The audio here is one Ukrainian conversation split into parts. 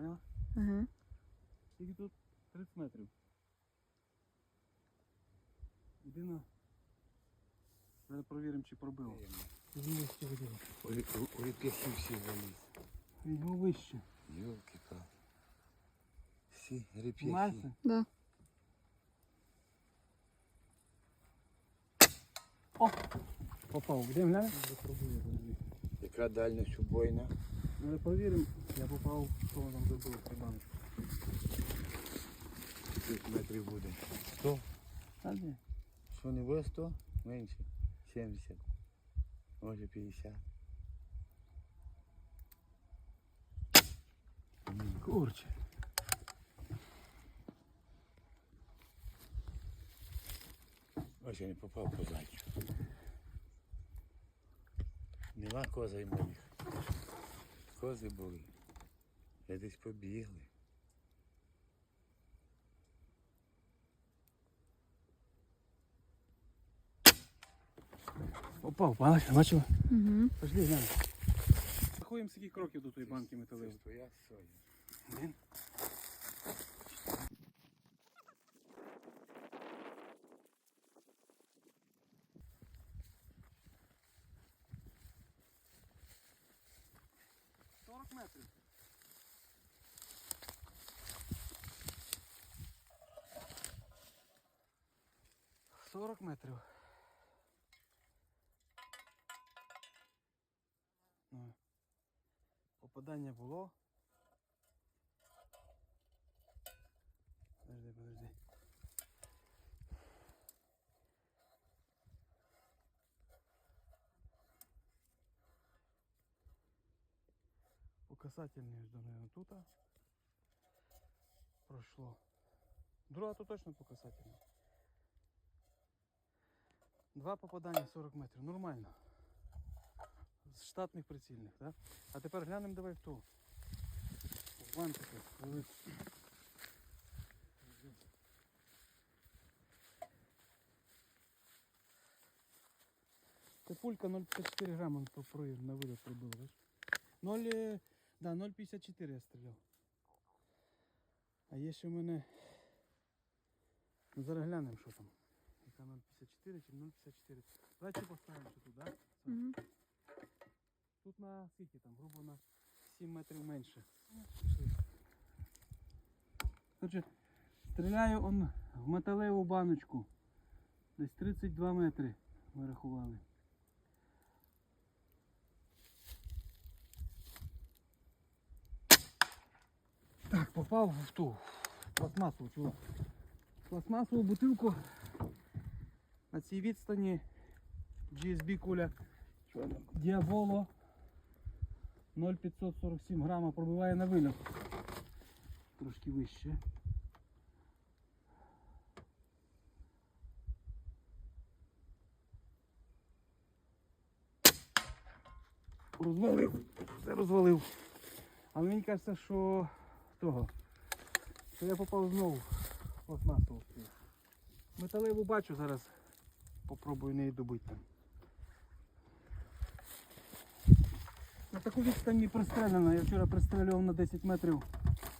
поняла? Ага. Тільки тут 30 метрів. Єдино. Зараз перевіримо, чи пробило. У, яких всі заліз. Його вище. Йолки ка Всі реп'яхи. Да. Попав. Де глянь? Яка дальність убойна? Зараз перевіримо. Я попав, що воно там зробило в баночку. Скільки метрів буде? 100? А де? Що не буде 100? Менше. 70. Може 50. Курче. Ось я не попав по зайцю. Нема коза й моїх. Кози були. Я десь побігли. Опа, бачила, бачила? Угу. Пошли, глянь. Рахуємо скільки кроків до тої банки металевої. Один. 40 метрів. Ну, Попадання було. Подожди, подожди. По касательной жду, наверное, ну тут прошло. Друга то точно по касательной. Два попадання 40 метрів. Нормально. З штатних прицільних, так? А тепер глянемо давай в ту. В бантики. велику. Це пулька 0,54 грама провір на вилет пробив, бачиш? 0, е, да, 0,54 я стріляв. А є ще в мене. Ну, зараз глянемо, що там. Яка 0,54 чи 0,54. Давайте поставимо ще тут, так? Да? Угу. Тут на скільки там, грубо на 7 метрів менше. Отже, стріляю он в металеву баночку. Десь 32 метри ми рахували. Так, попав в ту пластмасову, чувак. Пластмасову бутилку на цій відстані GSB куля Діаболо 0,547 грама пробиває на вильот. Трошки вище. Розвалив, все розвалив. Але мені кажеться, що того. Що я попав знову в пластмасову. Металеву бачу зараз. Попробую неї добити там. На таку відстань не пристрелено. Я вчора пристрелював на 10 метрів.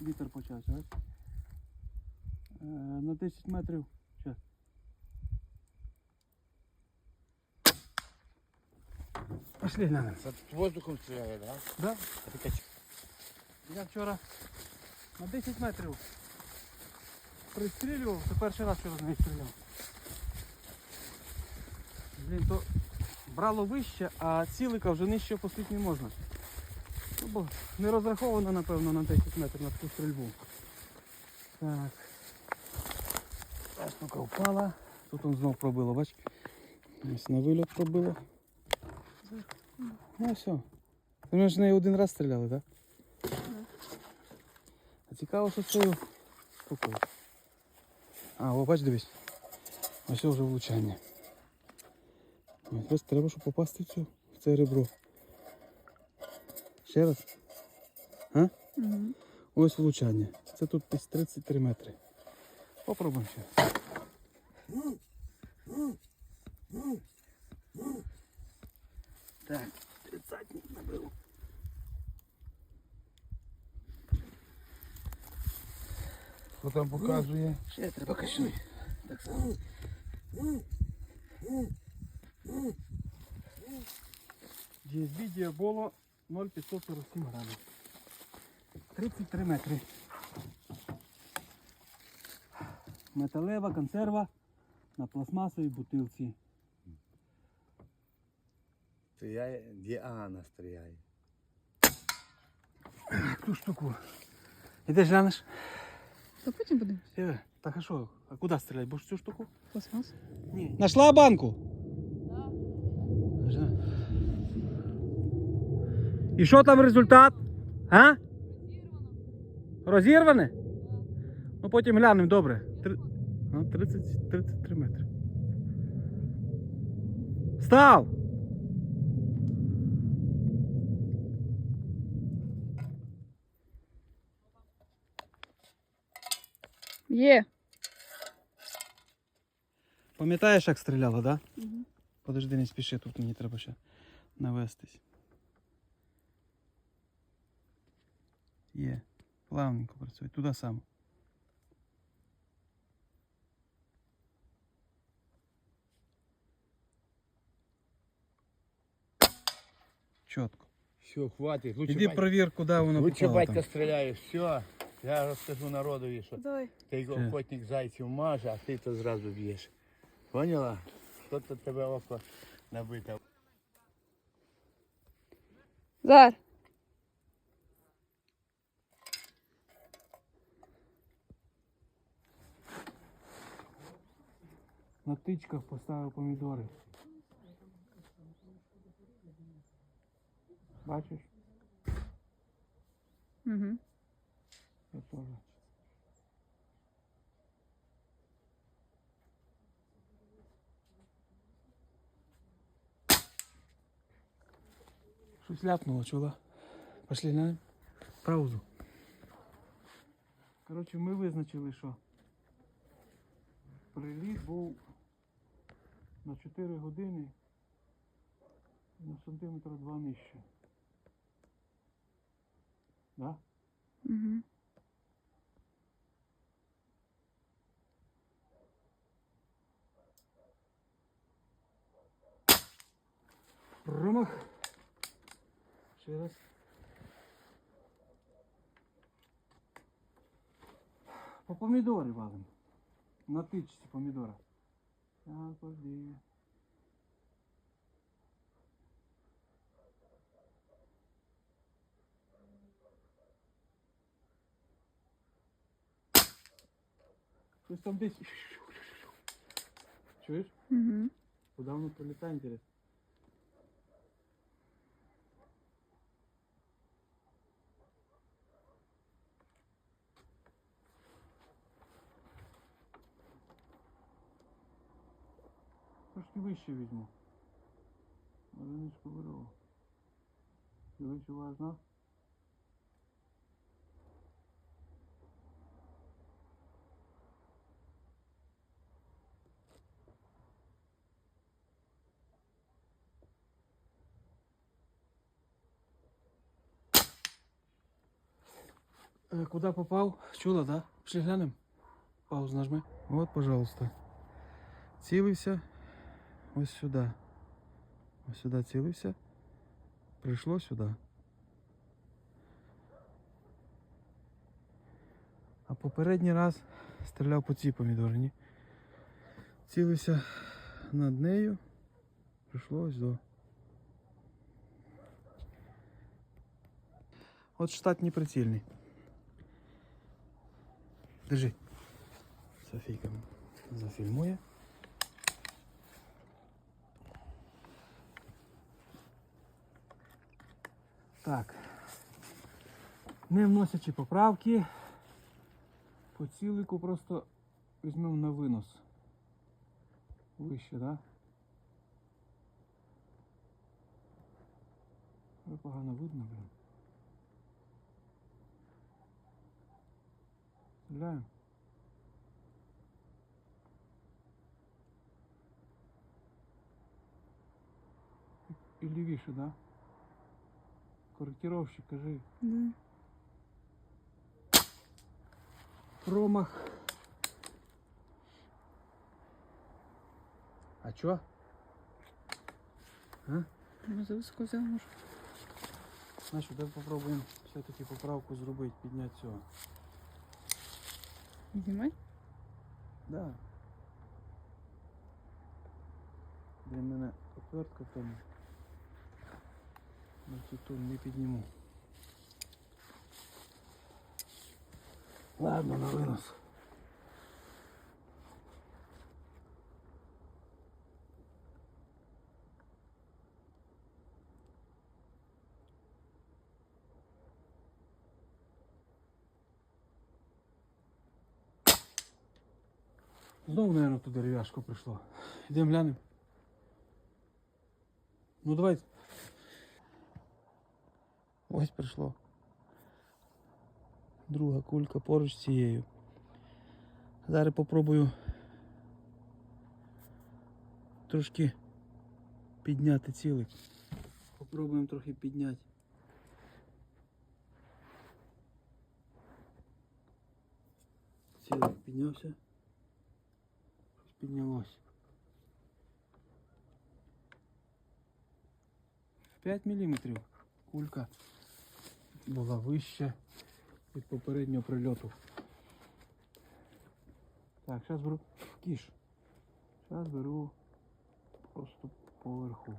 Вітер почався, бачиш? Е, на 10 метрів. Щас. Пошли глянемо. Це воздухом стріляє, так? Да? А ти кач- Я вчора на 10 метрів пристрілював, це перший раз вчора з неї стріляв. Блін, то брало вище, а цілика вже нижче опустити не можна. Ну, бо не розраховано, напевно, на 10 метрів на таку стрільбу. Так. Та штука впала. Тут он знов пробило, бач. Ось на вильот пробило. Ну все. Ми ж неї один раз стріляли, так? А цікаво, що цією штукою. А, о, бач, дивись. Ось вже влучання. Ось, Ось треба, щоб попасти в, цю, в це ребро. Ще раз. Угу. Ось влучання. Це тут десь 33 метри. Попробуємо ще. Так, тридцатник набив. Що там показує? Ще треба качнути. Так само. DSB Діаболо 0,547 грамів. 33 метри. Металева консерва на пластмасовій бутилці. Стріляє, Діана стріляє. Ту штуку. Ідеш глянеш? То потім будемо. Е, Так а що? А куди стріляти? Будеш цю штуку? Пластмас. Ні. Нашла банку? І що там результат? А? Розірване? Ну потім глянемо, добре. Три... А, 30, 33 метри. Став! Є. Пам'ятаєш, як стріляла, так? Да? Угу. Подожди, не спіши, тут мені треба ще навестись. Є. Плавненько працює. Туди саме. Чітко. Все, хватить. Лучше, Іди батько, провір, куди воно лучше попало батька там. стріляє. Все. Я розкажу народові, що Давай. ти Що? охотник зайців маже, а ти то зразу б'єш. Поняла? Що то тебе око набите? Зар. На тичках поставив помідори. Бачиш? Угу. Я теж. Щось ляпнуло, чула? Пошли на паузу. Коротше, ми визначили, що приліт був на 4 години на сантиметр два нижче. Да? Угу. Промах. Ще раз. По помідори валим. На тичці помідора. Подиві. Щось там десь. Чуєш? Угу. Куда воно прилітає, інтересно? Трошки вище візьму. Одиничку беру. Дивись уважно. Э, Куда попал? Чула, да? Пішли глянем. Паузу нажми. Вот, пожалуйста. Цілився. Ось сюди. Ось сюди цілився. Прийшло сюди. А попередній раз стріляв по цій помідорні. Цілився над нею. Прийшло ось до. От штатний прицільний. Держи. Софійка зафільмує. Так. Не вносячи поправки, по цілику просто візьмемо на винос. Вище, да? Ой, Погано видно, блин. Стріляємо. І лівіше, да? Корректировщик, кажи. Да. Промах. А чо? А? Ну, за високо взяв, може. Значить, давай попробуємо все-таки поправку зробити, підняти цього. Знімай. Да. Для мене отвертка в Значить тут не підніму. Ладно, на винос. Знову, мабуть, ту дерев'яшку прийшло. Йдемо глянемо. Ну давай. Ось прийшло. Друга кулька поруч з цією. Зараз попробую трошки підняти цілик. Попробуємо трохи підняти. Цілик піднявся. Щось піднялось. 5 мм кулька була вища від попереднього прильоту. Так, зараз беру кіш. Зараз беру просто поверху.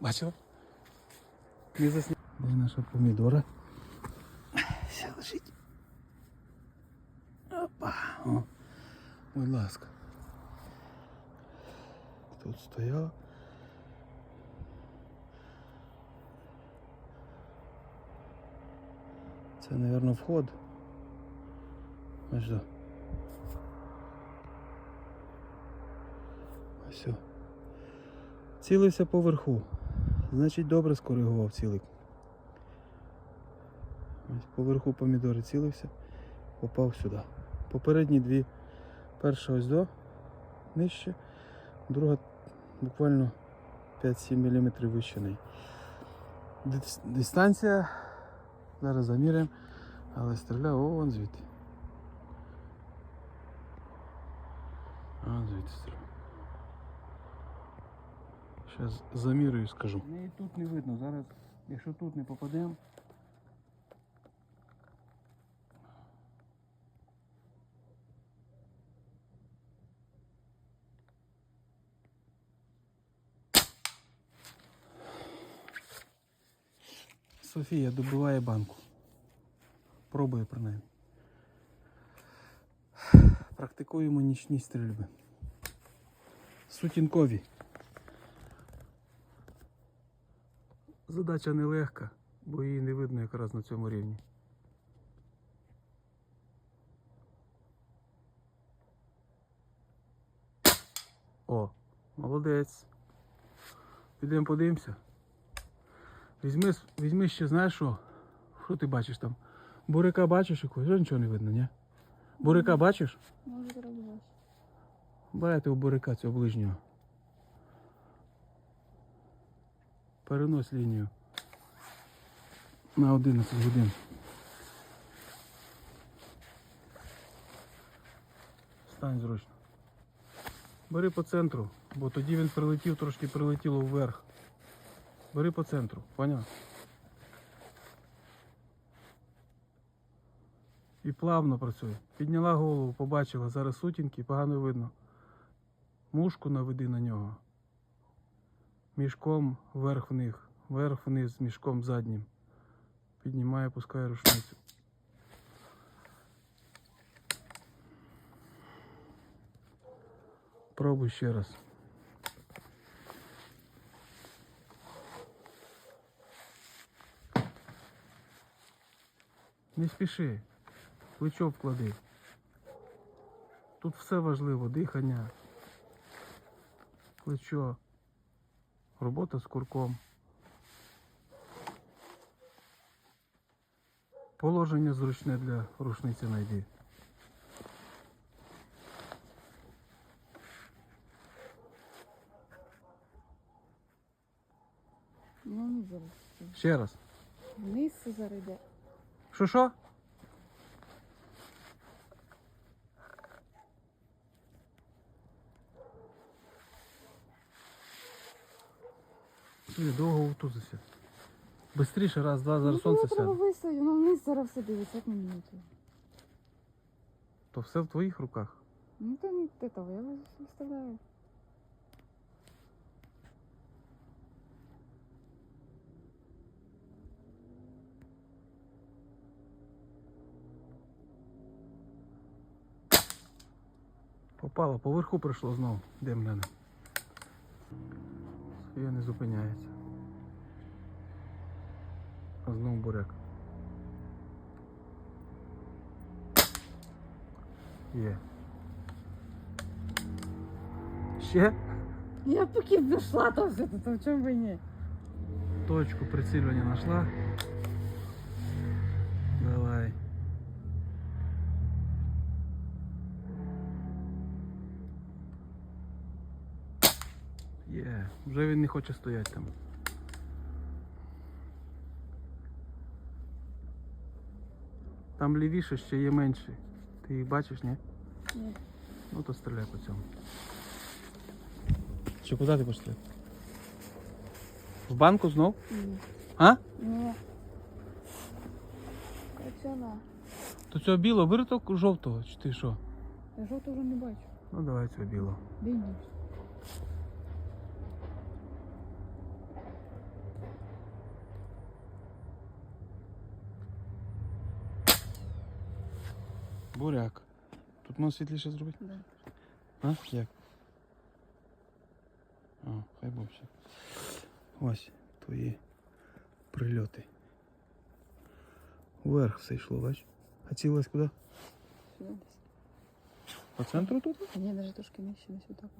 Бачила? Не засня... Де наша помідора? Все лежить. О, будь ласка. Тут стояв. Це, мабуть, вход. Ось що. Ось. Цілився поверху. Значить добре скоригував цілик. Поверху помідори цілився, попав сюди. Попередні дві. Перша ось до нижче, друга буквально 5-7 мм вище неї. Дистанція, зараз заміряємо, але стріляв о, вон звідти. А, звідти стріляв. Зараз замірюю і скажу. Неї тут не видно. Зараз, якщо тут не попадемо. Софія добиває банку. Пробує принаймні. Практикуємо нічні стрільби. Сутінкові. Задача нелегка, бо її не видно якраз на цьому рівні. О, молодець. Підемо подивимося. Візьми, візьми ще, знаєш що? Що ти бачиш там? Буряка бачиш якогось? Вже нічого не видно, ні? Буряка бачиш? Може зараз бачиш. Берете у буряка цього ближнього. Перенось лінію на 11 годин. Стань зручно. Бери по центру, бо тоді він прилетів, трошки прилетіло вверх. Бери по центру, поняв? І плавно працює. Підняла голову, побачила, зараз сутінки, погано видно. Мушку наведи на нього. Мішком вверх вниз, вверх вниз, мішком заднім. Піднімає, пускає рушницю. Пробуй ще раз. Не спіши, плечо вклади. Тут все важливо, дихання, плечо, робота з курком. Положення зручне для рушниці найди. Ну, зараз. Ще раз. Вниз зараз. Що що? Довго засяг. Бистріше, раз, два, зараз сонце Ну, треба сяде. виставити, воно вниз зараз все дивиться, як мені йти. То все в твоїх руках. Ну то не те того, я виставляю. Попало, поверху прийшло знову. Де мене? Софія не зупиняється. А знову буряк. Є. Ще Я поки дійшла, то все, то в чому би ні? точку прицілювання знайшла. Вже він не хоче стояти там. Там лівіше ще є менший. Ти їх бачиш, ні? Ні. Ну то стріляй по цьому. Чи куди ти пішли? В банку знов? Ні. А? Ні. Качана. То цього білого бери того жовтого, чи ти що? Я жовтого вже не бачу. Ну давай цього білого. Де Буряк. Тут можна світліше зробити? Да. А? Як? А, хай Бог все. Ось твої прильоти. Вверх все йшло, бач? А цілилась куди? Сюди десь. По центру тут? Ні, навіть трошки нижче, десь отак.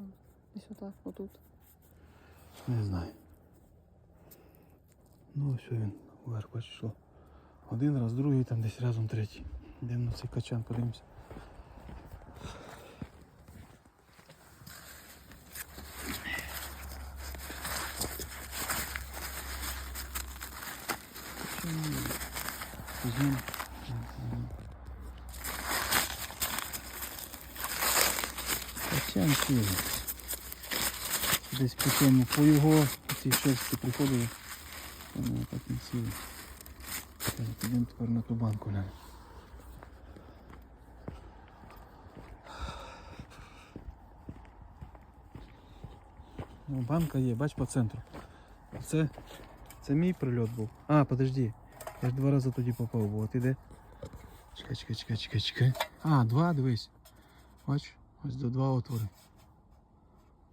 Десь отак, отут. Не знаю. Ну ось він вверх бач, йшло. Один раз, другий, там десь разом третій. Йдемо цей качан, подивимося. Візьмемо. Качан цілий. Десь по цьому, по його цій шерсті приходили. Так не. Так, Підемо тепер на ту банку глянемо. Банка є, бач по центру. Це, це мій прильот був. А, подожди. Я ж два рази тоді попав був. А ти де? Чекай, чекай, чекай, чекай, чекай. А, два, дивись. Бач, ось до два отвори.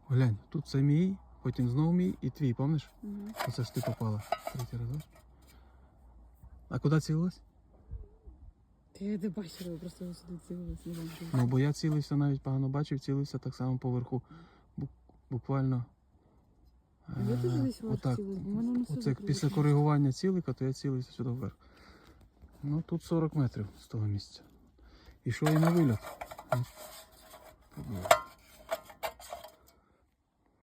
Глянь, тут це мій, потім знову мій і твій, пам'ятаєш? Угу. Оце ж ти попала. Третій раз. А куди цілилась? Я не бачила, я просто сюди цілилась. Ну, бо я цілився навіть погано бачив, цілився так само поверху. Буквально. Я теж е, десь отак. бо в мене Оце після коригування цілика, то я цілився сюди вверх. Ну тут 40 метрів з того місця. І що і на виліт. Ось.